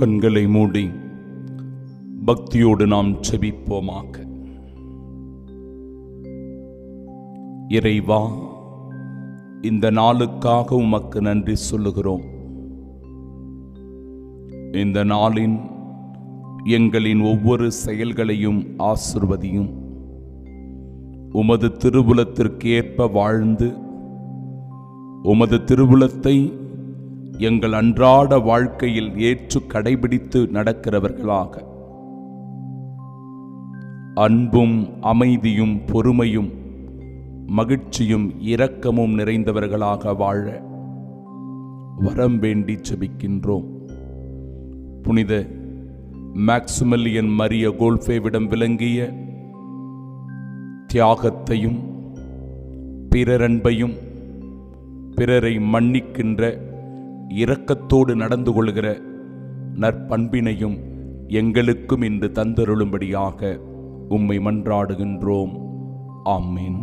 கண்களை மூடி பக்தியோடு நாம் செபிப்போமாக. இறைவா இந்த நாளுக்காக உமக்கு நன்றி சொல்லுகிறோம். இந்த நாளின் எங்களின் ஒவ்வொரு செயல்களையும் ஆசிர்வதியும். உமது திருவுலத்திற்கேற்ப வாழ்ந்து உமது திருவுலத்தை எங்கள் அன்றாட வாழ்க்கையில் ஏற்று கடைபிடித்து நடக்கிறவர்களாக. அன்பும் அமைதியும் பொறுமையும் மகிழ்ச்சியும் இரக்கமும் நிறைந்தவர்களாக வாழ வரம் வேண்டி செபிக்கின்றோம். புனித மேக்சிமலியன் மரிய கோல்ஃபேவிடம் விளங்கிய தியாகத்தையும் பிறரன்பையும் பிறரை மன்னிக்கின்ற இரக்கத்தோடு நடந்து கொள்கிற நற்பண்பினையும் எங்களுக்கும் இன்று தந்தருளும்படியாக உம்மை மன்றாடுகின்றோம். ஆமீன்.